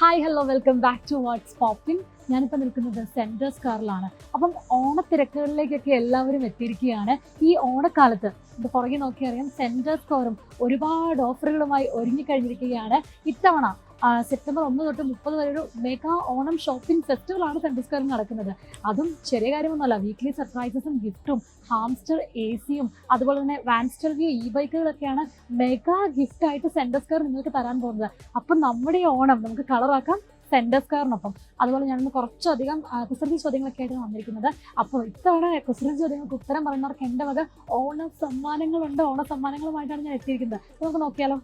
Hi hello welcome back to what's popping ഞാനിപ്പോൾ നിൽക്കുന്നത് സെൻട്രസ് കാറിലാണ് അപ്പം ഓണത്തിരക്കുകളിലേക്കൊക്കെ എല്ലാവരും എത്തിയിരിക്കുകയാണ്. ഈ ഓണക്കാലത്ത് ഇത് പുറകെ നോക്കിയറിയാം സെന്റേഴ്സ് കാറും ഒരുപാട് ഓഫറുകളുമായി ഒരുങ്ങിക്കഴിഞ്ഞിരിക്കുകയാണ് ഇത്തവണ സെപ്റ്റംബർ ഒന്ന് തൊട്ട് മുപ്പത് വരെ ഒരു മെഗാ ഓണം ഷോപ്പിംഗ് ഫെസ്റ്റിവലാണ് സെൻട്രൽ സ്ക്വയറിൽ നടക്കുന്നത്. അതും ചെറിയ കാര്യമൊന്നുമല്ല. വീക്ക്ലി സർപ്രൈസസും ഗിഫ്റ്റും ഹാംസ്റ്റർ എ സിയും അതുപോലെ തന്നെ വാൻസ്റ്റർ വ്യൂ ഇ ബൈക്കുകളൊക്കെയാണ് മെഗാ ഗിഫ്റ്റ് ആയിട്ട് കാർ നിങ്ങൾക്ക് തരാൻ പോകുന്നത്. അപ്പം നമ്മുടെ ഓണം നമുക്ക് കളറാക്കാം സെന്റർ സ്ക്വയറിനൊപ്പം അതുപോലെ ഞാനിന്ന് കുറച്ചധികം കുസൃതി ചോദ്യങ്ങളൊക്കെ ആയിട്ട് വന്നിരിക്കുന്നത്. അപ്പോൾ ഇത്തവണ കുസൃതി ചോദ്യങ്ങൾക്ക് ഉത്തരം പറയുന്നവർക്ക് എന്റെ വക ഓണ സമ്മാനങ്ങളുണ്ട് ഓണ സമ്മാനങ്ങളുമായിട്ടാണ് ഞാൻ എത്തിയിരിക്കുന്നത്. നമുക്ക് നോക്കിയാലോ?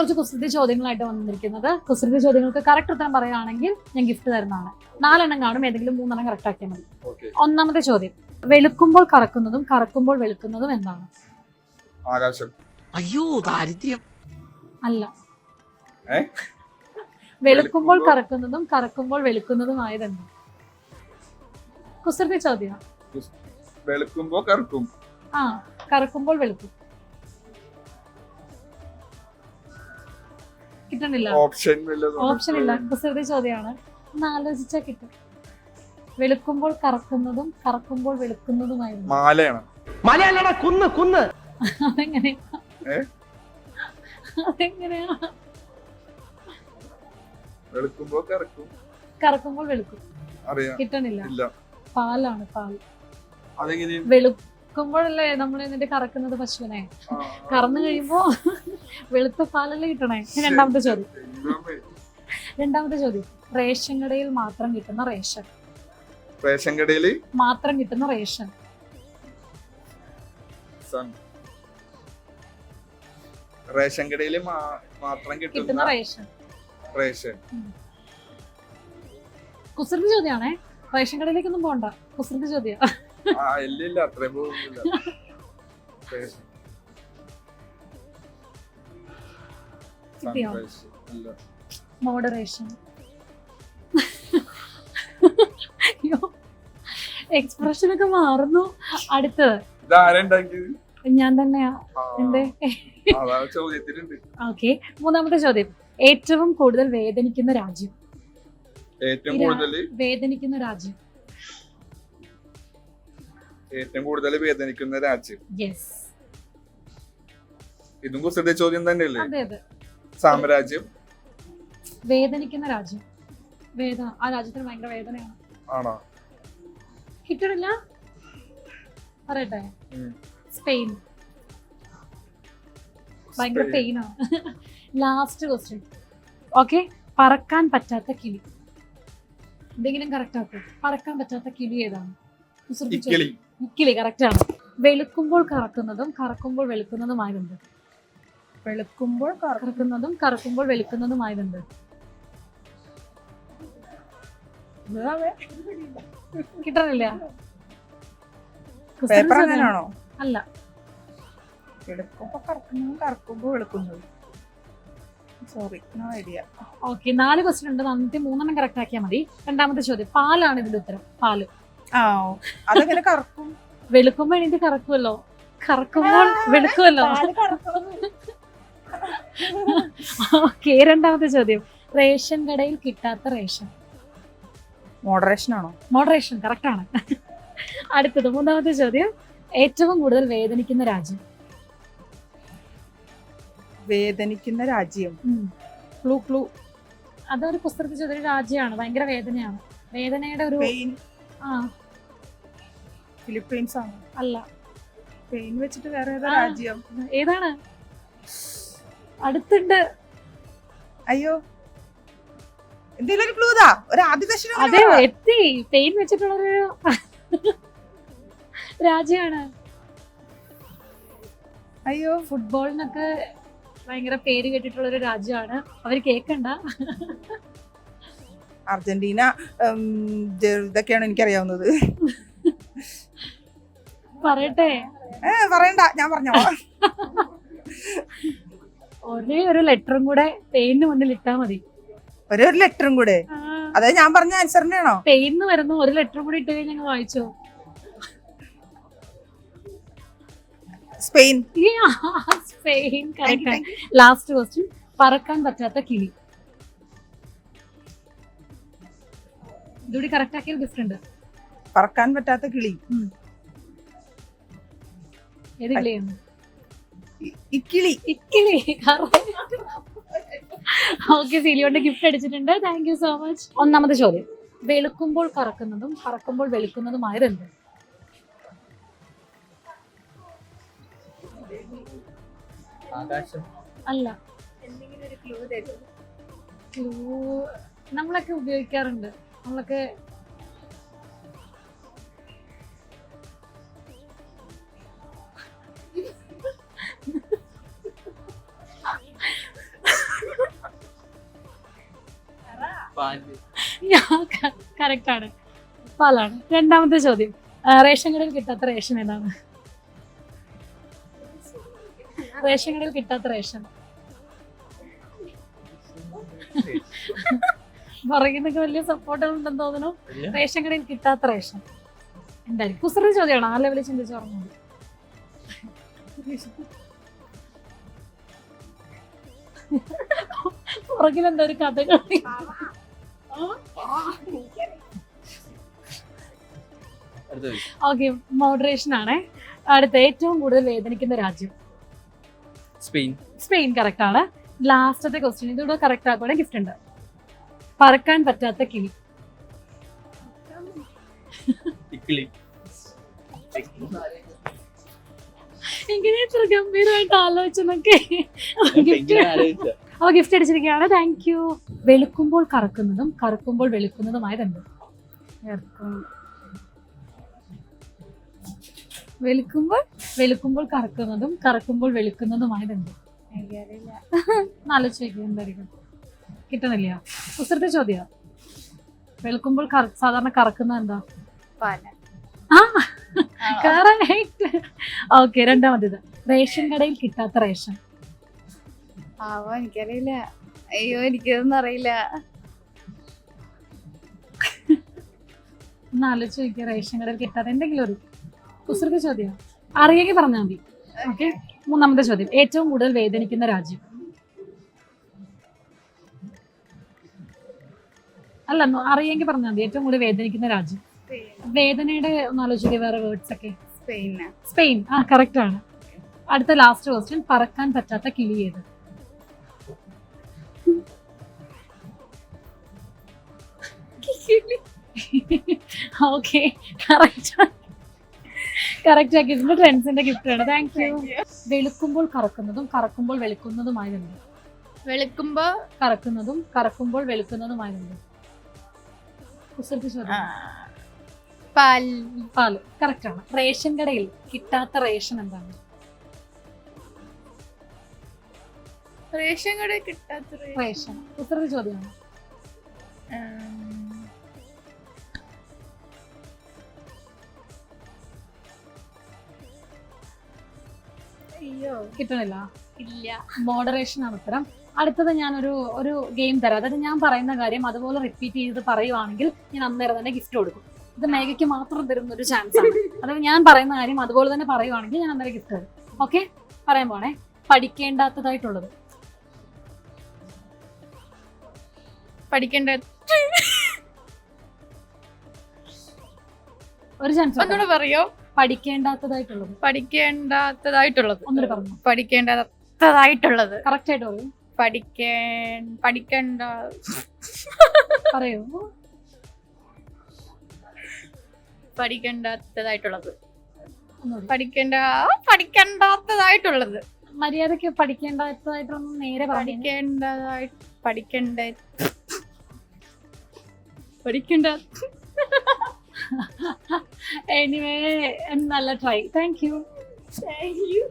കുറച്ച് കുസൃതി ചോദ്യങ്ങളായിട്ട് വന്നിരിക്കുന്നത്. കുസൃതി ചോദ്യങ്ങൾക്ക് കറക്റ്റ് ഉത്തരം പറയുകയാണെങ്കിൽ ഞാൻ ഗിഫ്റ്റ് തരുന്നതാണ്. നാലെണ്ണം കാണും ഏതെങ്കിലും മൂന്നെണ്ണം കറക്റ്റ് ആക്കിയാൽ മതി. ഓക്കെ. ഒന്നാമത്തെ ചോദ്യം വെളുക്കുമ്പോൾ കറക്കുന്നതും കറക്കുമ്പോൾ വെളുക്കുന്നതും എന്താണ്? ആകാശം. അയ്യോ ദാരിദ്ര്യം. അല്ല? വെളുക്കുമ്പോൾ കറക്കുന്നതും കറക്കുമ്പോൾ വെളുക്കുന്നതുമായത് എന്ത് കുസൃതി ചോദ്യം. വെളുക്കുമ്പോ കറക്കും. ആ കറക്കുമ്പോൾ വെളുക്കും. ഓപ്ഷൻ ഇല്ല ഓപ്ഷൻ ഇല്ല. കുസൃതി ചോദ്യമാണ്. ഒന്ന് ആലോചിച്ചാൽ കിട്ടും. വെളുക്കുമ്പോൾ കറക്കുന്നതും കറക്കുമ്പോൾ വെളുക്കുന്നതുമായിരുന്നു. മാലയാണ്. മലയല്ലട കുന്ന് കുന്ന്. അതെങ്ങനെയാ? ഏ? അതെങ്ങനെയാ? കറക്കും. കറക്കുമ്പോൾ വെളുക്കും. അറിയാം. കിട്ടണില്ല. ഇല്ല. പാലാണ് പാൽ. വെളുക്കുമ്പോഴല്ലേ നമ്മൾ എന്നിട്ട് കറക്കുന്നത് പശുവിനെ? കറന്നു കഴിയുമ്പോ വെളുത്ത പാലല്ലേ കിട്ടണേ? രണ്ടാമത്തെ ചോദ്യം. രണ്ടാമത്തെ ചോദ്യം. റേഷൻ കടയിൽ മാത്രം കിട്ടുന്ന റേഷൻ. റേഷൻ കടയിൽ? മാത്രം കിട്ടുന്ന റേഷൻ. റേഷൻ കടയിൽ മാത്രം കിട്ടുന്ന റേഷൻ. റേഷൻ. കുസൃതി ചോദ്യാണേ റേഷൻ കടയിലേക്കൊന്നും പോണ്ട. കുസൃതി ചോദ്യം ഇല്ല ഇല്ല അത്രയും പോകുന്നില്ല റേഷൻ മോഡറേഷൻ എക്സ്പ്രഷൻ ഒക്കെ മാറുന്നു. അടുത്തത്. ഞാൻ തന്നെയാ. ചോദ്യത്തിലുണ്ട്. ഓക്കെ. മൂന്നാമത്തെ ചോദ്യം. ഏറ്റവും കൂടുതൽ വേദനിക്കുന്ന രാജ്യം. ഏറ്റവും കൂടുതൽ? വേദനിക്കുന്ന രാജ്യം. ഏറ്റവും കൂടുതൽ വേദനിക്കുന്ന രാജ്യം. യെസ് ഇതും ചോദ്യം തന്നെയല്ലേ? അതെ അതെ. സാമ്രാജ്യം. വേദനിക്കുന്ന രാജ്യം. വേദന ആ രാജ്യത്തിന് ഭയങ്കര വേദനയാണ്. ആണോ? കിട്ടണില്ല പറയട്ടെ. സ്പെയിൻ ഭയങ്കര. പെയിനാണ് ലാസ്റ്റ് ക്വസ്റ്റ്യൻ ഓക്കെ പറക്കാൻ പറ്റാത്ത കിളി. എന്തെങ്കിലും കറക്റ്റ് ആക്കും. പറക്കാൻ പറ്റാത്ത കിളി ഏതാണ്? കിളി. ഇക്കിളി. കറക്റ്റ് ആണ്. വെളുക്കുമ്പോൾ കറക്കുന്നതും കറക്കുമ്പോൾ വെളുക്കുന്നതുമായതുണ്ട് വെളുക്കുമ്പോൾ കറക്കുന്നതും കറക്കുമ്പോൾ വെളുക്കുന്നതുമായതുണ്ട് പേപ്പർ അല്ല. എടുക്കുമ്പോ കറക്കുന്നതും കറക്കുമ്പോ വെളുക്കുന്നതും. സോറി നോ ഐഡിയ ഓക്കെ നാല് ക്വസ്റ്റ്യൻ ഉണ്ട്. അന്നത്തെ മൂന്നെണ്ണം കറക്റ്റ് ആക്കിയാൽ മതി. രണ്ടാമത്തെ ചോദ്യം പാലാണ് ഇതിന്റെ ഉത്തരം. പാൽ. ആ. അതെങ്ങനെ കറക്കും? വെളുക്കുമ്പോ എണീറ്റ് കറക്കുമല്ലോ കറക്കുമ്പോൾ വെളുക്കുമല്ലോ. ഓക്കെ രണ്ടാമത്തെ ചോദ്യം. റേഷൻ കടയിൽ കിട്ടാത്ത റേഷൻ. മോഡറേഷൻ ആണോ? മോഡറേഷൻ കറക്റ്റ് ആണ്. അടുത്തത് മൂന്നാമത്തെ ചോദ്യം. ഏറ്റവും കൂടുതൽ വേദനിക്കുന്ന രാജ്യം. വേദനിക്കുന്ന രാജ്യം. ക്ലൂ ക്ലൂ അതൊരു പുസ്തകത്തിൽ ചോദ്യം രാജ്യമാണ് ഭയങ്കര വേദനയാണ്. വേദനയുടെ ഒരു ആ. ഫിലിപ്പീൻസ് ആണ്? അല്ല. പെയിൻ വെച്ചിട്ട് വേറെ രാജ്യം? ഏതാണ്? അടുത്തുണ്ട്. അയ്യോ. എന്തെങ്കിലും ഒരു ക്ലൂ താ ഒരു ആദ്യ ദശനം അതെ എത്തി. പെയിൻ വെച്ചിട്ടുള്ളൊരു രാജ്യമാണ്. അയ്യോ. ഫുട്ബോളിനൊക്കെ ഭയങ്കര പേര് കേട്ടിട്ടുള്ള ഒരു രാജ്യമാണ്. അവർ കേക്കണ്ട. അർജന്റീന ഇതൊക്കെയാണ് എനിക്കറിയാവുന്നത്. പറയട്ടെ. ഏ പറയണ്ട. ഞാൻ പറഞ്ഞോ ഒരേ ഒരു ലെറ്ററും കൂടെ പെയിന് മുന്നിൽ ഇട്ടാ മതി. ഒരേ ഒരു ലെറ്ററും കൂടെ? അതായത് ഞാൻ പറഞ്ഞ ആൻസറിന്റെ ആണോ പെയിന്ന് വരുന്നു ഒരു ലെറ്ററും കൂടി ഇട്ട് കഴിഞ്ഞാൽ വായിച്ചോ. സ്പെയിൻ. സ്പെയിൻ ലാസ്റ്റ് ക്വസ്റ്റ്യൻ പറക്കാൻ പറ്റാത്ത കിളി. ഇതുകൂടി കറക്റ്റ് ആക്കിയാൽ ഗിഫ്റ്റ് ഉണ്ട് പറക്കാൻ പറ്റാത്ത കിളി. ഏത് കിളിയാണ്? ഇക്കിളി. ഇക്കിളി. ഓക്കെ സീലിയോണ്ട് ഗിഫ്റ്റ് അടിച്ചിട്ടുണ്ട്. താങ്ക് യു സോ മച്ച് ഒന്നാമത്തെ ചോദ്യം. വെളുക്കുമ്പോൾ കറക്കുന്നതും കറക്കുമ്പോൾ വെളുക്കുന്നതുമായത് എന്ത്? ആകാശം. അല്ല. നമ്മളൊക്കെ ഉപയോഗിക്കാറുണ്ട്. നമ്മളൊക്കെ കറക്റ്റ് ആണ്. പാലാണ് രണ്ടാമത്തെ ചോദ്യം. റേഷൻ കടയിൽ കിട്ടാത്ത റേഷൻ ഏതാണ്? റേഷൻ കടയിൽ കിട്ടാത്ത റേഷൻ. പറയുന്നൊക്കെ വലിയ സപ്പോർട്ട് ഉണ്ടെന്ന് തോന്നുന്നു. റേഷൻ കടയിൽ കിട്ടാത്ത റേഷൻ. എന്തായാലും കുസൃതി ചോദ്യമാണ്. ആ ലെവലിൽ ചിന്തിച്ചു പറഞ്ഞത് പുറകിലെന്താ ഒരു ചോദ്യം. ഓക്കെ മോഡറേഷൻ ആണ്. അടുത്ത ഏറ്റവും കൂടുതൽ വേദനിക്കുന്ന രാജ്യം? സ്പെയിൻ. സ്പെയിൻ കറക്റ്റ് ആണ്. ലാസ്റ്റത്തെ ക്വസ്റ്റ്യൻ ഇതുകൂടെ കറക്റ്റ് ആക്കുവാണെ ഗിഫ്റ്റ് ഉണ്ട്. പറക്കാൻ പറ്റാത്ത കിളി. ഇങ്ങനെ ഇത്ര ഗംഭീരമായിട്ട് ആലോചിച്ചെന്നൊക്കെ ഗിഫ്റ്റ് അപ്പൊ ഗിഫ്റ്റ് അടിച്ചിരിക്കുകയാണ്. താങ്ക് യു വെളുക്കുമ്പോൾ കറക്കുന്നതും കറക്കുമ്പോൾ വെളുക്കുന്നതുമായ എന്ത് വെളുക്കുമ്പോൾ വെളുക്കുമ്പോൾ കറക്കുന്നതും കറക്കുമ്പോൾ വെളുക്കുന്നതുമായ ആലോചിച്ച് നോക്കി എന്തായിരിക്കും? ചോദ്യം. വെളുക്കുമ്പോൾ സാധാരണ കറക്കുന്ന എന്താ? ഓക്കെ കറക്റ്റ് ഓക്കെ രണ്ടാമത്തേത്. റേഷൻ കടയിൽ കിട്ടാത്ത റേഷൻ. ആവോ എനിക്കറിയില്ല. അയ്യോ എനിക്കതൊന്നും അറിയില്ല. ഒന്ന് ആലോചിച്ച് നോക്കിയ റേഷൻ കടയിൽ കിട്ടാതെ എന്തെങ്കിലും ഒരു കുസൃതി ചോദ്യം. അറിയെങ്കിൽ പറഞ്ഞാൽ മതി. ഓക്കെ? മൂന്നാമത്തെ ചോദ്യം. ഏറ്റവും കൂടുതൽ വേദനിക്കുന്ന രാജ്യം? അല്ല അറിയെങ്കിൽ പറഞ്ഞാൽ മതി. ഏറ്റവും കൂടുതൽ വേദനിക്കുന്ന രാജ്യം? വേദനയുടെ ഒന്ന് ആലോചിക്കുക വേറെ വേർഡ്സ് ഒക്കെ. Spain Spain. ആ കറക്റ്റ് ആണ്. അടുത്ത ലാസ്റ്റ് ക്വസ്റ്റ്യൻ പറക്കാൻ പറ്റാത്ത കിളി ഏത്? ഓക്കെ കറക്റ്റ് കറക്റ്റ് ഇതിന്റെ ട്രെൻഡ്സിന്റെ ഗിഫ്റ്റ് ആണ്. താങ്ക് യു വെളുക്കുമ്പോൾ കറക്കുന്നതും കറക്കുമ്പോൾ വെളുക്കുന്നതുമായതുണ്ട് വെളുക്കുമ്പോ കറക്കുന്നതും കറക്കുമ്പോൾ വെളുക്കുന്നതുമായതുണ്ട് കുസൃതി ചോദ്യം. പാൽ. പാൽ കറക്റ്റ് ആണ്. റേഷൻ കടയിൽ കിട്ടാത്ത റേഷൻ എന്താണ്? റേഷൻ കടയിൽ കിട്ടാത്ത റേഷൻ. ചോദ്യമാണ്. അയ്യോ. കിട്ടണില്ല. ഇല്ല. മോഡറേഷൻ ആണ് ഉത്തരം. അടുത്തത് ഞാനൊരു ഒരു ഗെയിം തരാം. അതായത് ഞാൻ പറയുന്ന കാര്യം അതുപോലെ റിപ്പീറ്റ് ചെയ്ത് പറയുവാണെങ്കിൽ ഞാൻ അന്നേരം തന്നെ ഗിഫ്റ്റ് കൊടുക്കും. ഇത് മേഘയ്ക്ക് മാത്രം തരുന്ന ഒരു ചാൻസ് ആണ്. അതായത് ഞാൻ പറയുന്ന കാര്യം അതുപോലെ തന്നെ പറയുവാണെങ്കിൽ ഞാൻ അന്നേരം ഗിഫ്റ്റ് തരും. ഓക്കെ പറയാൻ പോണേ. പഠിക്കേണ്ടാത്തതായിട്ടുള്ളത്. പഠിക്കേണ്ട ഒരു ചാൻസ് ഒന്നുകൂടെ പറയോ? പഠിക്കേണ്ടാത്തതായിട്ടുള്ളത്? പഠിക്കേണ്ടാത്തതായിട്ടുള്ളത്. ഒന്നുകൂടെ പറഞ്ഞു. പഠിക്കേണ്ടാത്തതായിട്ടുള്ളത്. കറക്റ്റ് ആയിട്ട് പറയൂ. പഠിക്കേ പഠിക്കേണ്ട. പറയൂ. പഠിക്കേണ്ടാത്തതായിട്ടുള്ളത്. ഒന്നുകൂടി. പഠിക്കേണ്ട പഠിക്കേണ്ടാത്തതായിട്ടുള്ളത്. മര്യാദയ്ക്ക് പഠിക്കേണ്ടാത്തതായിട്ടൊന്നും നേരെ പറഞ്ഞു പഠിക്കേണ്ടതായി പഠിക്കേണ്ട. പഠിക്കേണ്ട. anyway, and I'll try. Thank you. Thank you.